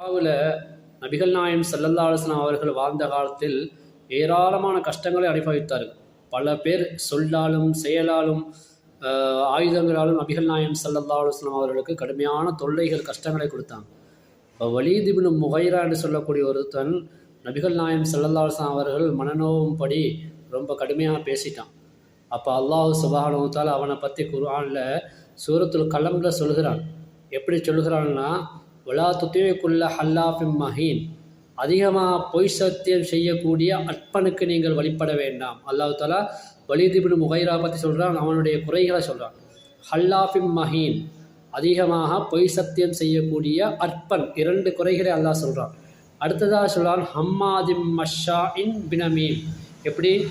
மக்காவில் நபிகள் நாயம் சல்லல்லா அலுவலாம் அவர்கள் வாழ்ந்த காலத்தில் ஏராளமான கஷ்டங்களை அனுபவித்தார்கள். பல பேர் சொல்லாலும் செயலாலும் ஆயுதங்களாலும் நபிகள் நாயம் சல்லல்லா அலுவலாம் அவர்களுக்கு கடுமையான தொல்லைகள் கஷ்டங்களை கொடுத்தாங்க. இப்போ வலீதிபின் முகைரா என்று சொல்லக்கூடிய ஒருத்தன் நபிகள் நாயம் சல்லல்லா அலுவலாம் அவர்கள் மனநோவும்படி ரொம்ப கடுமையாக பேசிட்டான். அப்போ அல்லாஹ் சுபானுத்தால் அவனை பற்றி குர்ஆனில் சூரத்துல் கலம்பில் சொல்கிறான் எப்படி சொல்கிறான்னா வலா துத்திவைக்குள்ள ஹல்லாஃபிம் மஹீன் அதிகமாக பொய் சத்தியம் செய்யக்கூடிய அற்பனுக்கு நீங்கள் வழிபட வேண்டாம். அல்லாஹ் தாலா வலிதிபின் முகைரா பற்றி சொல்கிறான் அவனுடைய குறைகளை சொல்கிறான் ஹல்லாஃபிம் மஹீன் அதிகமாக பொய் சத்தியம் செய்யக்கூடிய அற்பன் இரண்டு குறைகளை அல்லாஹ் சொல்கிறான் அடுத்ததாக சொல்கிறான் ஹம்மாதிம் மஷா இன் பினமீம் எப்படி?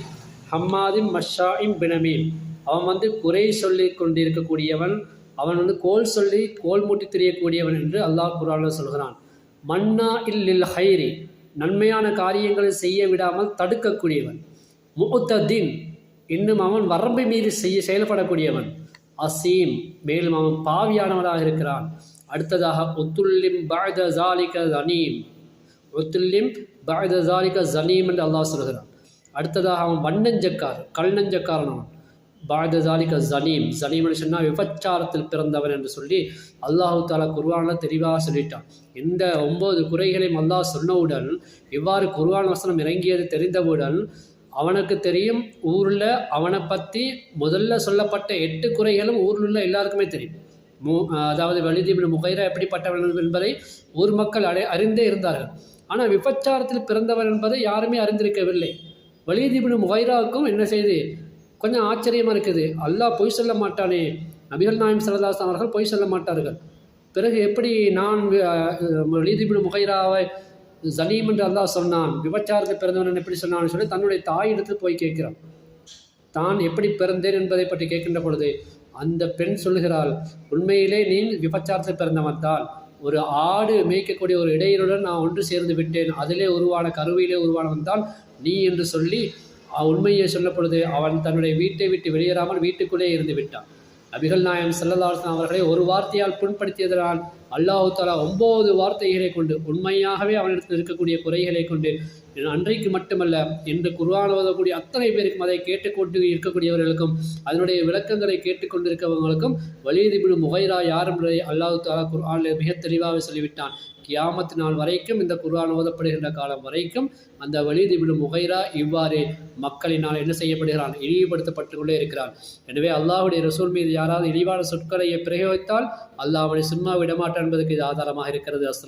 ஹம்மாதிம் மஷா இன் பினமீம் அவன் வந்து குறை சொல்லி கொண்டிருக்கக்கூடியவன் அவன் வந்து கோல் சொல்லி கோல் மூட்டி திரியக்கூடியவன் என்று அல்லாஹ் குரானில் சொல்கிறான். மன்னா இல்லில் ஹைரி நன்மையான காரியங்களை செய்ய விடாமல் தடுக்கக்கூடியவன். முத்தத்தின் இன்னும் அவன் வரம்பை மீறி செய்ய செயல்படக்கூடியவன். அசீம் மேலும் அவன் பாவியானவனாக இருக்கிறான். அடுத்ததாக ஒத்துல்லிம் பாய்த ஜாலிக ஜனீம் ஒத்துல்லிம் பாய்த ஜாலிக ஜனீம் என்று அல்லாஹ் சொல்கிறான். அடுத்ததாக அவன் வண்ணஞ்சக்கார் கல் நஞ்சக்காரன் அவன். பாய்த ஜலீம் ஜனீம் சொன்னால் விபச்சாரத்தில் பிறந்தவன் என்று சொல்லி அல்லாஹு தாலா குர்வானில் தெளிவாக சொல்லிட்டான். இந்த ஒன்பது குறைகளையும் அல்லாஹ் சொன்னவுடன் இவ்வாறு குர்வான் வசனம் இறங்கியது தெரிந்தவுடன் அவனுக்கு தெரியும் ஊரில் அவனை பற்றி முதல்ல சொல்லப்பட்ட எட்டு குறைகளும் ஊரில் உள்ள எல்லாருக்குமே தெரியும். மு அதாவது வலிதீபின் முகைரா எப்படிப்பட்டவன் என்பதை ஊர் மக்கள் அடை அறிந்தே இருந்தார்கள். ஆனால் விபச்சாரத்தில் பிறந்தவன் என்பதை யாருமே அறிந்திருக்கவில்லை. வலிதீபின் முகைராவுக்கும் என்ன செய்து கொஞ்சம் ஆச்சரியமாக இருக்குது. அல்லாஹ் பொய் சொல்ல மாட்டானே. நபிகள் நாயம் சரதாஸ் அவர்கள் பொய் சொல்ல மாட்டார்கள். பிறகு எப்படி நான் வலிதீபின் முகைராவை ஜலீம் என்று அல்லாஹ் சொன்னான். விபச்சாரத்தில் பிறந்தவன் எப்படி சொன்னான்னு சொல்லி தன்னுடைய தாயிடத்தில் போய் கேட்கிறான். தான் எப்படி பிறந்தேன் என்பதை பற்றி கேட்கின்ற பொழுது அந்த பெண் சொல்லுகிறாள் உண்மையிலே நீ விபச்சாரத்தில் பிறந்தவன் தான். ஒரு ஆடு மேய்க்கக்கூடிய ஒரு இடையிலுடன் நான் ஒன்று சேர்ந்து விட்டேன். அதிலே உருவான கருவியிலே உருவானவன் தான் நீ என்று சொல்லி உண்மையை சொல்லப்பொழுது பொழுது அவன் தன்னுடைய வீட்டை விட்டு வெளியேறாமல் வீட்டுக்குள்ளே இருந்து விட்டான். நபிகள் நாயம் செல்லதாசன் அவர்களை ஒரு வார்த்தையால் புண்படுத்தியதனால் அல்லாஹு தாலா ஒன்பது வார்த்தைகளை கொண்டு உண்மையாகவே அவனிடத்தில் இருக்கக்கூடிய குறைகளை கொண்டு அன்றைக்கு மட்டுமல்ல இன்று குர்ஆன் ஓதக்கூடிய அத்தனை பேருக்கும் அதை கேட்டுக்கொண்டு இருக்கக்கூடியவர்களுக்கும் அதனுடைய விளக்கங்களை கேட்டுக்கொண்டிருக்கிறவங்களுக்கும் வலிதிபின் முகைரா யார் என்பதை அல்லாஹு தாலா குர்ஆனில் மிக தெளிவாக சொல்லிவிட்டான். கியாமத்து நாள் வரைக்கும் இந்த குர்ஆன் ஓதப்படுகின்ற காலம் வரைக்கும் அந்த வலிதிபின் முகைரா இவ்வாறு மக்களினால் என்ன செய்யப்படுகிறான்? இழிவுபடுத்தப்பட்டு கொண்டே இருக்கிறான். எனவே அல்லாஹுடைய ரசூல் மீது யாராவது இழிவான சொற்களை பிரயோகித்தால் அல்லாஹ் அவனை சும்மா விடமாட்டான். என்பதற்கு இது ஆதாரமாக இருக்கிறது அஸ்லாம்